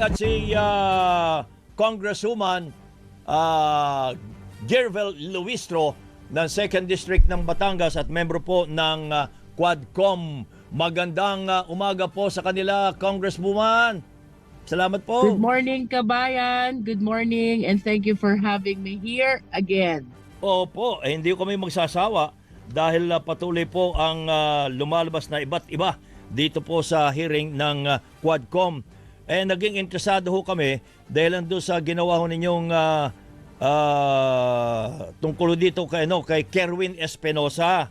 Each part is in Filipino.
at si ah, Congresswoman uh, Gervel Luistro ng 2nd District ng Batangas at membro po ng ah, Quadcom. Magandang ah, umaga po sa kanila, Congresswoman. Salamat po. Good morning, kabayan. Good morning, and thank you for having me here again. Opo, eh, hindi kami magsasawa dahil ah, patuloy po ang ah, lumalabas na iba't iba dito po sa hearing ng ah, Quadcom. Eh naging interesado ho kami dahil doon sa ginawa ho ninyong ah, ah, tungkol dito kay ano kay Kerwin Espinosa.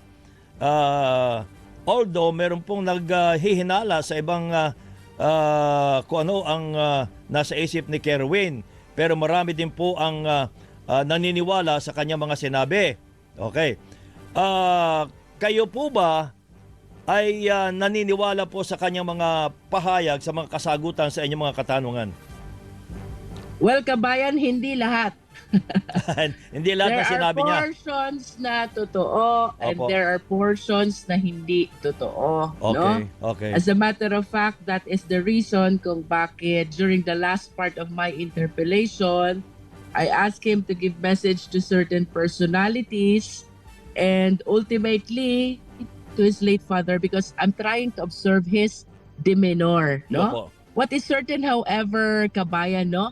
Ah, although meron pong naghihinala sa ibang ah, ah, kung ano ang ah, nasa isip ni Kerwin, pero marami din po ang ah, ah, naniniwala sa kanyang mga sinabi. Okay. Ah, kayo po ba ay ah, naniniwala po sa kanyang mga pahayag, sa mga kasagutan sa inyong mga katanungan? Well, kabayan, hindi lahat. Hindi lahat there na sinabi are niya. portions na totoo and Opo. there are portions na hindi totoo. No? Okay, okay. As a matter of fact, that is the reason kung bakit during the last part of my interpellation, I asked him to give message to certain personalities and ultimately to his late father because I'm trying to observe his demeanor, no? Opo. What is certain, however, kabayan, no?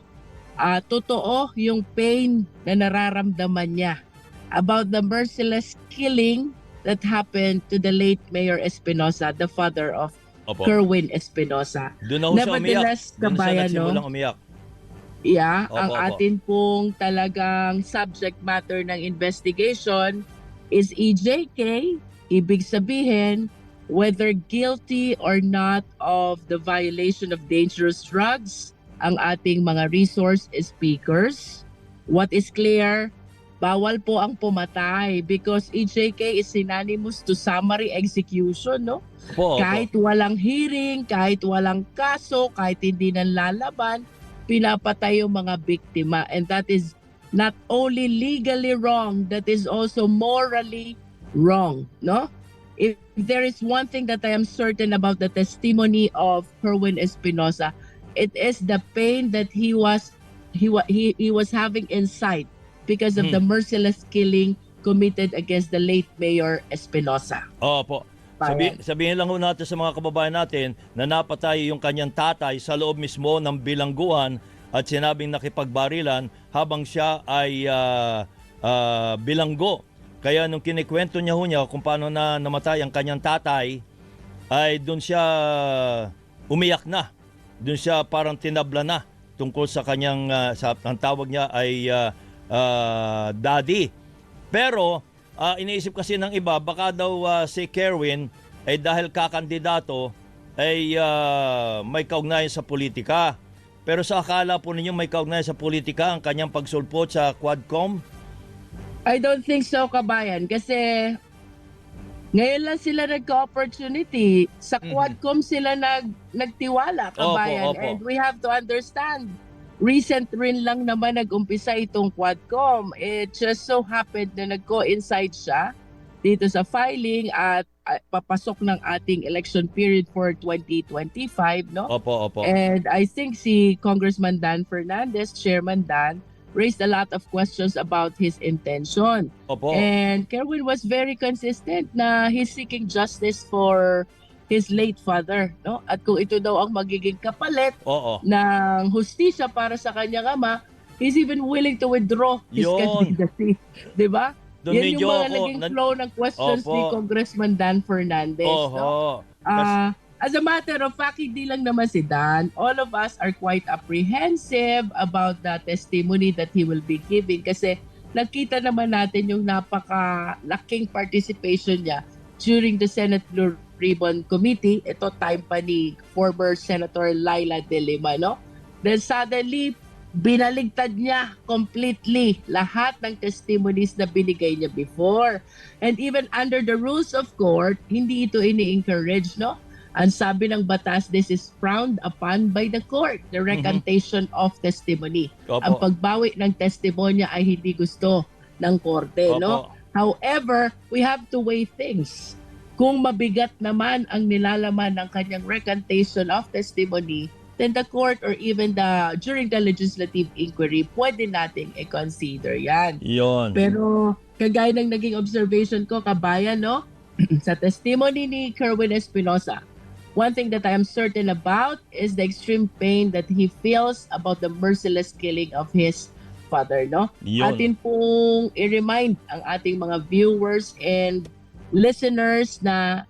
Ah, totoo yung pain na nararamdaman niya about the merciless killing that happened to the late Mayor Espinosa, the father of Opo. Kerwin Espinosa. Doon na ho siya umiyak. Nevertheless, Doon siya kabayan, no? nagsimulang umiyak. Yeah, Opo, ang opo. atin pong talagang subject matter ng investigation is EJK. Ibig sabihin, whether guilty or not of the violation of dangerous drugs, ang ating mga resource speakers. What is clear, bawal po ang pumatay because EJK is synonymous to summary execution, no? Opo, opo. Kahit walang hearing, kahit walang kaso, kahit hindi nang lalaban, pinapatay yung mga biktima. And that is not only legally wrong, that is also morally wrong, no? If there is one thing that I am certain about the testimony of Kerwin Espinosa, it is the pain that he was he wa- he, he was having inside because of Hmm. the merciless killing committed against the late Mayor Espinosa. Opo. Sabi, sabihin lang ho natin sa mga kababayan natin na napatay yung kanyang tatay sa loob mismo ng bilangguan at sinabing nakipagbarilan habang siya ay ah, ah, bilanggo. Kaya nung kinikwento niya ho niya kung paano na namatay ang kanyang tatay, ay doon siya umiyak na. Doon siya parang tinabla na tungkol sa kanyang, ah, sa, ang tawag niya ay ah, ah, daddy. Pero ah, iniisip kasi ng iba, baka daw ah, si Kerwin ay dahil kakandidato ay ah, may kaugnayan sa politika. Pero sa akala po ninyo may kaugnayan sa politika ang kanyang pagsulpot sa Quadcom? I don't think so, kabayan. Kasi ngayon lang sila nagka-opportunity. Sa Mhm. Quadcom sila nag, nagtiwala, kabayan. Opo, opo. And we have to understand, recent rin lang naman nag-umpisa itong Quadcom. It just so happened na nag-coincide siya dito sa filing at ah, papasok ng ating election period for 2025, no? Opo, opo. And I think si Congressman Dan Fernandez, Chairman Dan, raised a lot of questions about his intention. Opo. And Kerwin was very consistent na he's seeking justice for his late father, no? At kung ito daw ang magiging kapalit Oo. ng hustisya para sa kanyang ama, he's even willing to withdraw his Yun. candidacy, 'di ba? Doon Yan medyo yung mga ako, naging nan- flow ng questions ni Opo. Congressman Dan Fernandez, no? Oho. Ah, as a matter of fact, hindi lang naman si Dan. All of us are quite apprehensive about the testimony that he will be giving kasi nakita naman natin yung napaka-laking participation niya during the Senate Blue Ribbon Committee. Ito time pa ni former Senator Laila De Lima, no? Then suddenly, binaligtad niya completely lahat ng testimonies na binigay niya before. And even under the rules of court, hindi ito ini-encourage, no? Ang sabi ng batas, this is frowned upon by the court, the recantation of testimony. Ang Opo. pagbawi ng testimonya ay hindi gusto ng korte, no? Opo. However, we have to weigh things. Kung mabigat naman ang nilalaman ng kanyang recantation of testimony, then the court or even the during the legislative inquiry, pwede nating i-consider yan. Yon. Pero kagaya ng naging observation ko, kabayan, no? sa testimony ni Kerwin Espinosa, one thing that I am certain about is the extreme pain that he feels about the merciless killing of his father, no? Yun. Atin pong i-remind ang ating mga viewers and listeners na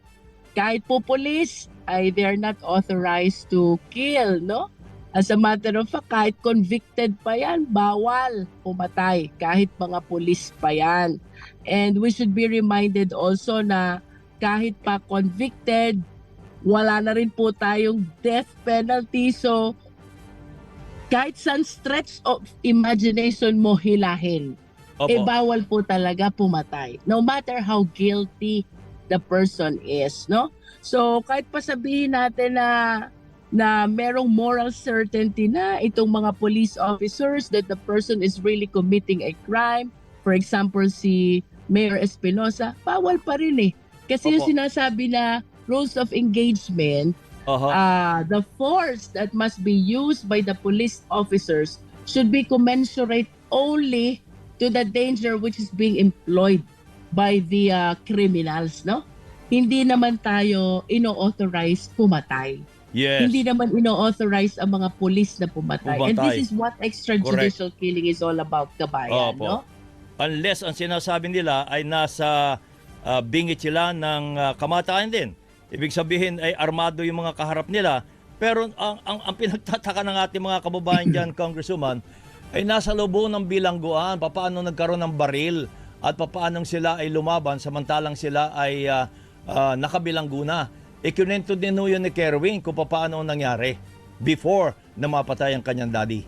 kahit po police ay they are not authorized to kill, no? As a matter of fact, kahit convicted pa yan, bawal pumatay kahit mga pulis pa yan. And we should be reminded also na kahit pa convicted, wala na rin po tayong death penalty. So, kahit saan stretch of imagination mo hilahin, Opo. eh bawal po talaga pumatay. No matter how guilty the person is, no? So kahit pa sabihin natin na na merong moral certainty na itong mga police officers that the person is really committing a crime. For example, si Mayor Espinosa, bawal pa rin eh. Kasi yung Opo. sinasabi na rules of engagement, Aha. uh, the force that must be used by the police officers should be commensurate only to the danger which is being employed by the uh, criminals, no? Hindi naman tayo ino-authorize pumatay. yes. Hindi naman ino-authorize ang mga police na pumatay. And Pumatay. this is what extrajudicial killing is all about, kabayan, Opo. no? Unless ang sinasabi nila ay nasa ah, bingit sila ng ah, kamatayan din. Ibig sabihin ay armado yung mga kaharap nila. Pero ang, ang, ang pinagtataka ng ating mga kababayan dyan, Congresswoman, ay nasa loob ng bilangguan. Paano nagkaroon ng baril at paano sila ay lumaban samantalang sila ay ah, ah, nakabilanggo na. Ikunento din ho yun ni Kerwin kung paano nangyari before na mapatay ang kanyang daddy.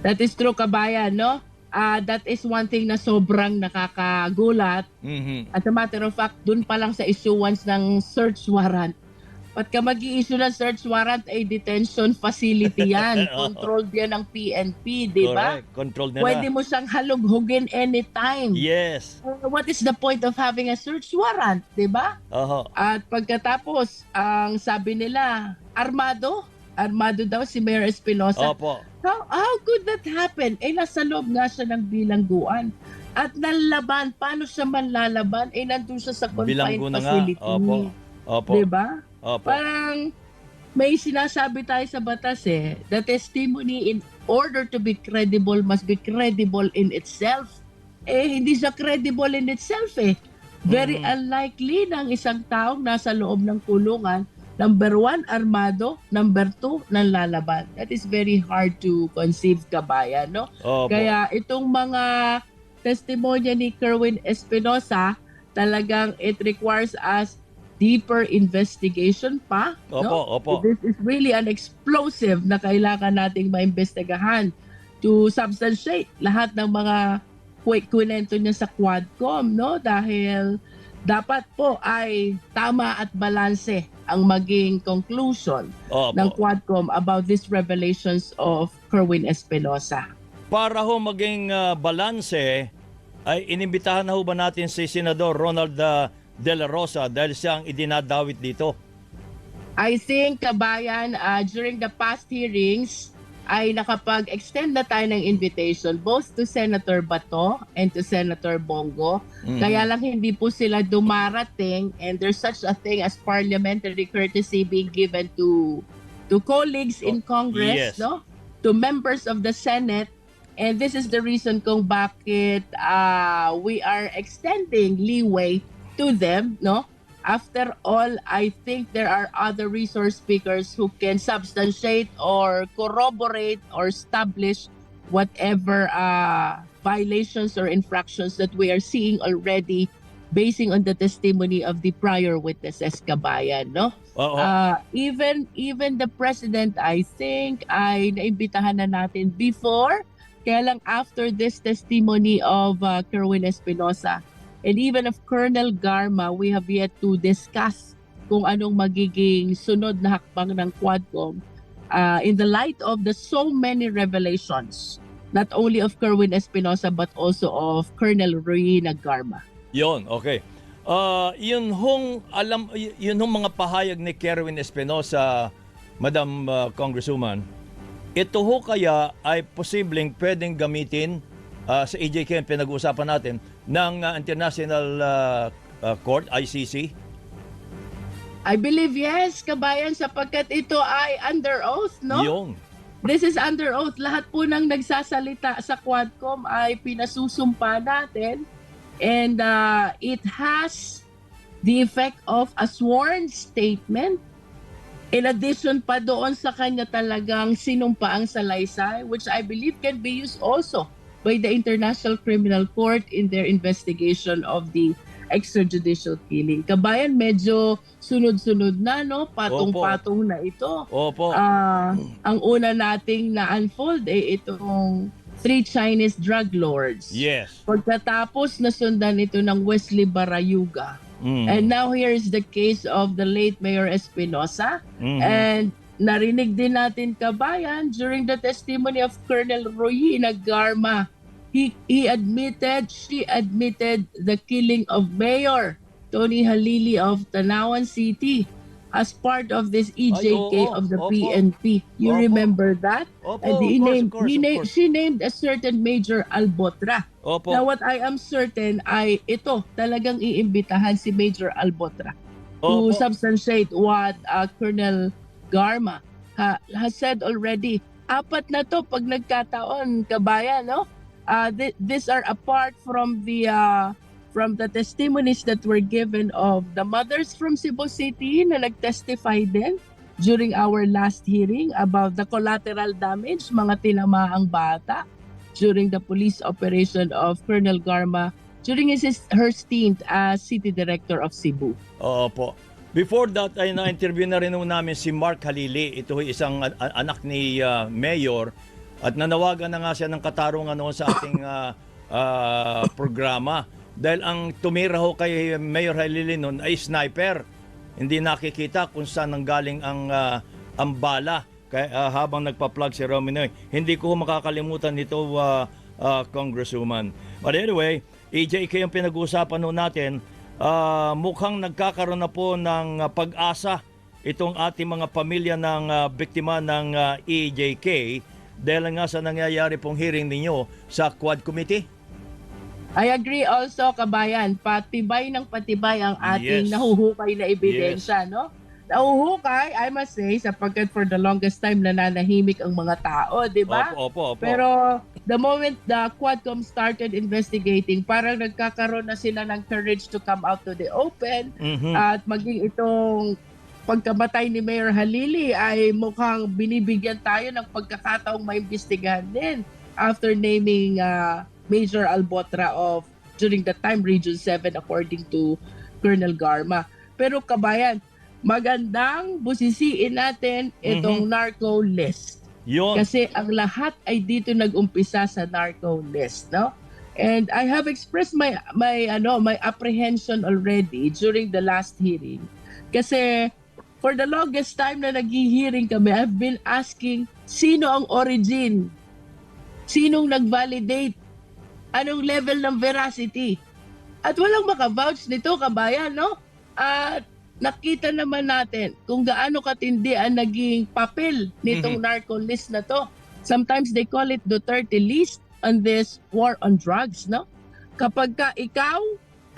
That is true, kabayan, no? Ah, that is one thing na sobrang nakakagulat Mhm. As a matter of fact, dun pa lang sa issuance ng search warrant. Pat ka mag issue ng search warrant ay detention facility yan. Controlled yan ng PNP, di ba? Correct. Control nila. Pwede mo siyang halughugin anytime. Yes. Uh, What is the point of having a search warrant, di ba? Oho. At pagkatapos, ang sabi nila, armado. Armado daw si Mayor Espinosa. Opo. How, how could that happen? Eh, nasa loob nga siya ng bilangguan. At nalaban, paano siya manlalaban? Eh, nandun siya sa confined Bilanggo na nga. facility. Opo. Opo. Diba? Opo. Parang may sinasabi tayo sa batas eh, the testimony in order to be credible must be credible in itself. Eh, hindi siya credible in itself eh. Very Mm. unlikely ang isang taong nasa loob ng kulungan, number one, armado, number two, nanlalaban. That is very hard to conceive, kabayan, no? Opo. Kaya itong mga testimonya ni Kerwin Espinosa, talagang it requires us deeper investigation pa. Opo, no? opo. This is really an explosive na kailangan nating maimbestigahan to substantiate lahat ng mga kwe- kwento niya sa Quadcom, no? Dahil dapat po ay tama at balanse ang maging conclusion ng Opo. Quadcom about these revelations of Kerwin Espinosa. Para ho maging ah, balanse, ay inimbitahan na ho ba natin si Senador Ronald ah, De La Rosa dahil siya ang idinadawit dito? I think, kabayan, uh, during the past hearings, ay nakapag-extend na tayo ng invitation both to Senator Bato and to Senator Bongo. Mhm. Kaya lang hindi po sila dumarating and there's such a thing as parliamentary courtesy being given to to colleagues in Yes. Congress, no? To members of the Senate. And this is the reason kung bakit uh, we are extending leeway to them, no? After all, I think there are other resource speakers who can substantiate or corroborate or establish whatever uh, violations or infractions that we are seeing already basing on the testimony of the prior witnesses kabayan no Oo. uh, even even the president I think ay naimbitahan na natin before kaya lang after this testimony of uh, Kerwin Espinosa and even of Colonel Garma we have yet to discuss kung anong magiging sunod na hakbang ng Quadcom uh, in the light of the so many revelations not only of Kerwin Espinosa but also of Colonel Ruina Garma. Yon, okay. Ah, yun hong alam yun hong mga pahayag ni Kerwin Espinosa Madam uh, Congresswoman, ito ho kaya ay posibleng pwedeng gamitin uh, sa ang pinag-uusapan natin ng uh, International uh, uh, Court, ICC? I believe yes, kabayan, sapagkat ito ay under oath, no? Yung. This is under oath. Lahat po ng nagsasalita sa Quadcom ay pinasusumpa natin and uh, it has the effect of a sworn statement in addition pa doon sa kanya talagang sinumpaang salaysay which I believe can be used also by the International Criminal Court in their investigation of the extrajudicial killing. Kabayan, medyo sunod-sunod na, no? Patong-patong na ito. Opo. Ah, ang una nating na-unfold eh itong three Chinese drug lords. yes. Pagkatapos nasundan ito ng Wesley Barayuga. Mm. And now here is the case of the late Mayor Espinosa. Mhm. And narinig din natin kabayan during the testimony of Colonel Roy Nagarma. He, he admitted, she admitted the killing of Mayor Tony Halili of Tanawan City as part of this EJK oo, of the opo. PNP. You Opo. remember that? Opo, And of he course, named, of course, he of named, course. she named a certain Major Albotra. Opo. Now what I am certain ay ito, talagang iimbitahan si Major Albotra to Opo. substantiate what uh, Colonel Garma ha, has said already. Apat na to pag nagkataon, kabayan, no? Uh, th- these are apart from the uh, from the testimonies that were given of the mothers from Cebu City na nag-testify din during our last hearing about the collateral damage, mga tinamaang bata during the police operation of Colonel Garma during his, her stint as city director of Cebu. Opo. Before that ay na-interview na rin namin si Mark Halili. Ito ay isang anak ni uh, Mayor at nanawagan na nga siya ng katarungan noon sa ating uh, uh, programa. Dahil ang tumira ho kay Mayor Halili noon ay sniper. Hindi nakikita kung saan nanggaling ang uh, ang bala kay, uh, habang nagpa-plug si Rominoy. Hindi ko makakalimutan nito uh, uh, Congresswoman. But anyway, EJK yung pinag-uusapan ho natin. Ah, mukhang nagkakaroon na po ng ah, pag-asa itong ating mga pamilya ng ah, biktima ng ah, EJK dahil nga sa nangyayari pong hearing ninyo sa Quad Committee. I agree also, kabayan, patibay ng patibay ang ating Yes. nahuhukay na ebidensya, no? Nahuhukay, I must say, sapagkat for the longest time nananahimik ang mga tao, di ba? Opo, opo, opo. Pero the moment the Quadcom started investigating, parang nagkakaroon na sila ng courage to come out to the open Mhm. at maging itong pagkamatay ni Mayor Halili ay mukhang binibigyan tayo ng pagkakataong maimbestigahan din after naming uh, Major Albotra of during the time Region 7 according to Colonel Garma. Pero kabayan, magandang busisiin natin itong narco list. Yun. Kasi ang lahat ay dito nag-umpisa sa narco list, no? And I have expressed my my ano, my apprehension already during the last hearing. Kasi for the longest time na naghi-hearing kami, I've been asking sino ang origin? Sinong nag-validate? Anong level ng veracity? At walang makavouch nito, kabayan, no? At nakita naman natin kung gaano katindi ang naging papel nitong narco list na to. Sometimes they call it Duterte list on this war on drugs, no? Kapag ka ikaw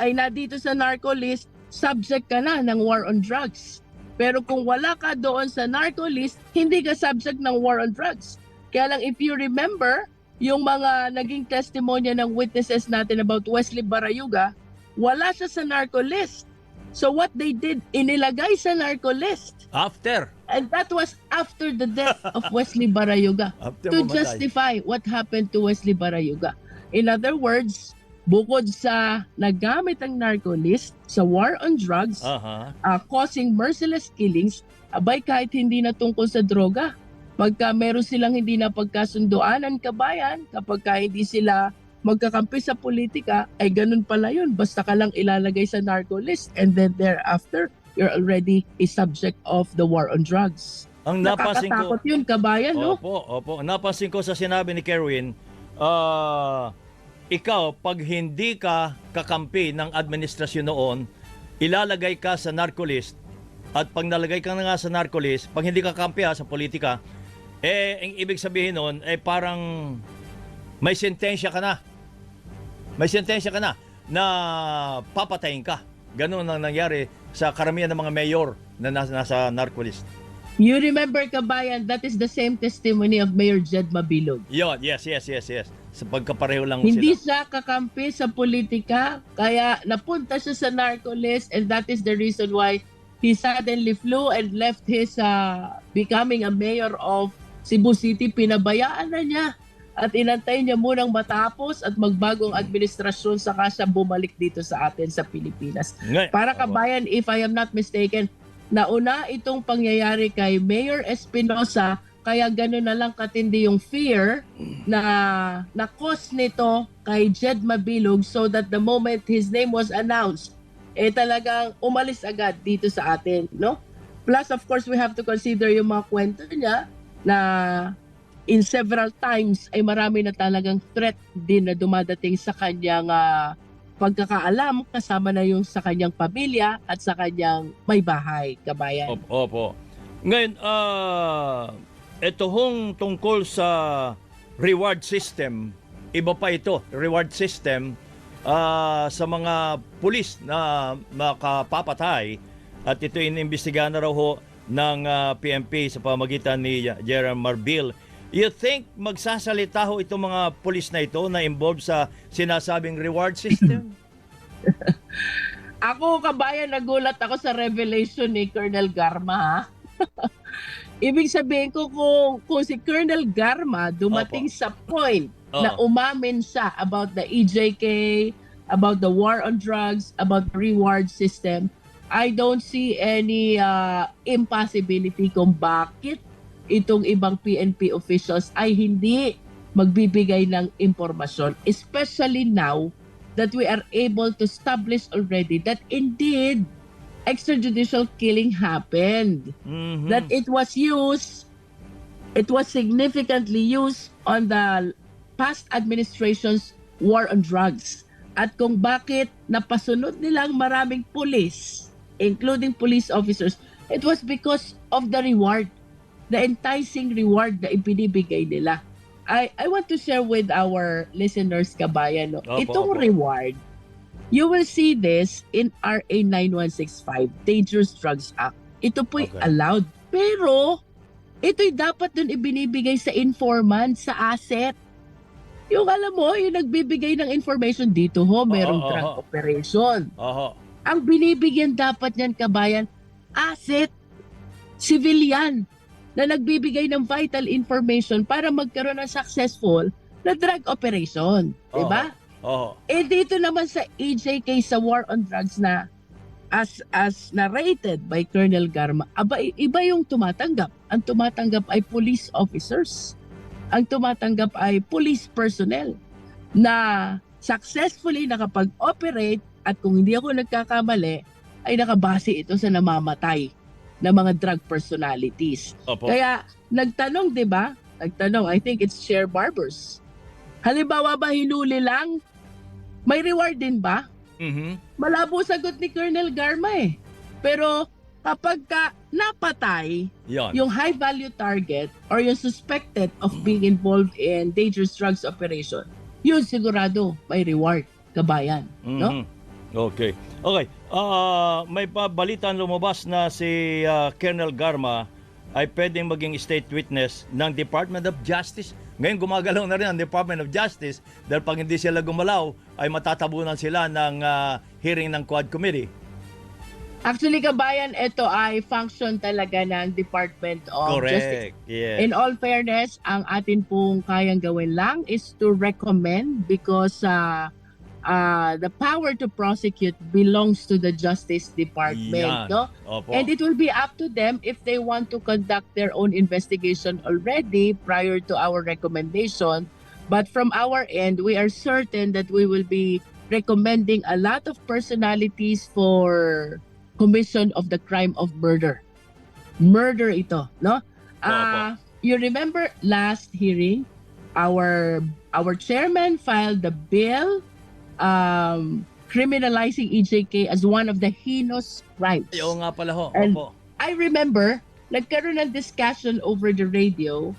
ay nadito sa narco list, subject ka na ng war on drugs. Pero kung wala ka doon sa narco list, hindi ka subject ng war on drugs. Kaya lang if you remember, yung mga naging testimonya ng witnesses natin about Wesley Barayuga, wala siya sa narco list. So what they did, inilagay sa narco list. After. And that was after the death of Wesley Barayuga After to mamatay. justify what happened to Wesley Barayuga. In other words, bukod sa nagamit ang narco list sa war on drugs, Aha. uh, causing merciless killings, abay kahit hindi na tungkol sa droga. Pagka meron silang hindi na pagkasunduan ang kabayan, kapag ka hindi sila magkakampi sa politika, ay ganun pala yun. Basta ka lang ilalagay sa narco list and then thereafter, you're already a subject of the war on drugs. Ang napansin ko, yun, kabayan, no? Opo, opo. Napansin ko sa sinabi ni Kerwin, ah, ikaw, pag hindi ka kakampi ng administrasyon noon, ilalagay ka sa narco list, At pag nalagay ka na nga sa narco list, pag hindi ka kampi ha, sa politika, eh, ang ibig sabihin nun, eh parang may sentensya ka na. May sentensya ka na na papatayin ka. Ganun ang nangyari sa karamihan ng mga mayor na nasa, nasa narco list. You remember, Kabayan, that is the same testimony of Mayor Jed Mabilog. Yun, yes, yes, yes, yes. Sa pagkapareho lang Hindi sila. siya kakampi sa politika, kaya napunta siya sa narco list and that is the reason why he suddenly flew and left his uh, becoming a mayor of Cebu City. Pinabayaan na niya at inantay niya munang matapos at magbagong administrasyon saka siya bumalik dito sa atin sa Pilipinas. Ngay- Para kabayan, if I am not mistaken, nauna itong pangyayari kay Mayor Espinosa, kaya gano'n na lang katindi yung fear na na-cause nito kay Jed Mabilog so that the moment his name was announced, eh talagang umalis agad dito sa atin, no? Plus, of course, we have to consider yung mga kwento niya na in several times ay marami na talagang threat din na dumadating sa kanyang ah, pagkakaalam kasama na yung sa kanyang pamilya at sa kanyang may bahay, kabayan. Opo. opo. Ngayon, ah ito hong tungkol sa reward system, iba pa ito, reward system ah, sa mga pulis na makapapatay at ito inimbestigahan na raw ho ng ah, PMP sa pamagitan ni Jeremy Marbil. You think magsasalita ho itong mga pulis na ito na involved sa sinasabing reward system? Ako, kabayan, nagulat ako sa revelation ni Colonel Garma? Ibig sabihin ko kung, kung si Colonel Garma dumating sa point na Oo. umamin siya about the EJK, about the war on drugs, about the reward system, I don't see any uh, impossibility kung bakit itong ibang PNP officials ay hindi magbibigay ng impormasyon. Especially now that we are able to establish already that indeed extrajudicial killing happened Mhm. that it was used, it was significantly used on the past administration's war on drugs. At kung bakit napasunod nilang maraming police, including police officers, it was because of the reward, the enticing reward na ibinibigay nila. I, I want to share with our listeners, kabayan, no? Opo, itong opo. reward, you will see this in RA 9165, Dangerous Drugs Act. Ito po'y Okay. allowed. Pero, ito'y dapat dun ibinibigay sa informant, sa asset. Yung alam mo, yung nagbibigay ng information dito ho, merong drug operation. Oho. Ang binibigyan dapat niyan, kabayan, asset, civilian, na nagbibigay ng vital information para magkaroon ng successful na drug operation. Oo. Diba? Oho. Eh dito naman sa EJK sa War on Drugs na as as narrated by Colonel Garma, aba, iba yung tumatanggap. Ang tumatanggap ay police officers. Ang tumatanggap ay police personnel na successfully nakapag-operate at kung hindi ako nagkakamali, ay nakabase ito sa namamatay na mga drug personalities. Opo. Kaya nagtanong, 'di ba? Nagtanong, I think it's share barbers. Halimbawa ba hinuli lang? May reward din ba? Mhm. Malabo sagot ni Colonel Garma eh. Pero kapag ka napatay Yan. yung high value target or yung suspected of being involved in dangerous drugs operation, yun sigurado may reward, kabayan. No? Okay. Okay. Ah, may pabalitan lumabas na si ah, Colonel Garma ay pwedeng maging state witness ng Department of Justice. Ngayon gumagalaw na rin ang Department of Justice dahil pag hindi sila gumalaw ay matatabunan sila ng ah, hearing ng Quad Committee. Actually, kabayan, ito ay function talaga ng Department of Justice. Correct. Yes. In all fairness, ang atin pong kayang gawin lang is to recommend because uh, uh, the power to prosecute belongs to the Justice Department. Yan. No? Opo. And it will be up to them if they want to conduct their own investigation already prior to our recommendation. But from our end, we are certain that we will be recommending a lot of personalities for commission of the crime of murder. Murder ito, no? Ah, you remember last hearing, our our chairman filed the bill um, criminalizing EJK as one of the heinous crimes. Ay, oo nga pala ho. And- Opo. I remember, nagkaroon ng discussion over the radio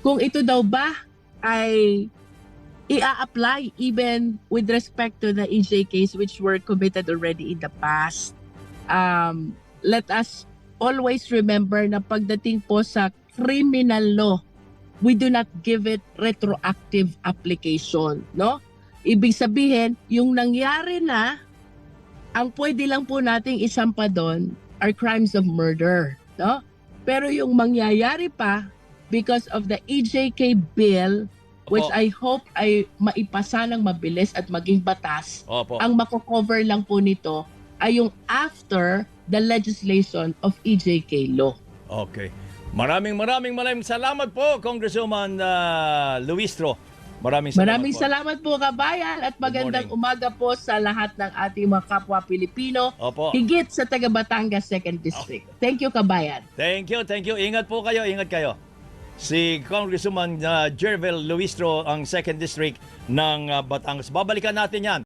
kung ito daw ba ay i-apply even with respect to the EJ case which were committed already in the past. Um, let us always remember na pagdating po sa criminal law, we do not give it retroactive application, no? Ibig sabihin, yung nangyari na, ang pwede lang po nating isampa doon are crimes of murder, no? Pero yung mangyayari pa because of the EJK bill which Opo. I hope ay maipasa ng mabilis at maging batas, Opo. ang mako-cover lang po nito ay yung after the legislation of EJK law. Okay. Maraming maraming maraming salamat po, Congresswoman uh, Luistro. Maraming salamat Maraming po. salamat po kabayan at magandang umaga po sa lahat ng ating mga kapwa Pilipino, Opo. higit sa taga Batangas 2nd District. Thank you kabayan. Thank you, thank you. Ingat po kayo, ingat kayo. Si Congresswoman uh, Jervel Luistro, ang 2nd District ng uh, Batangas. Babalikan natin yan.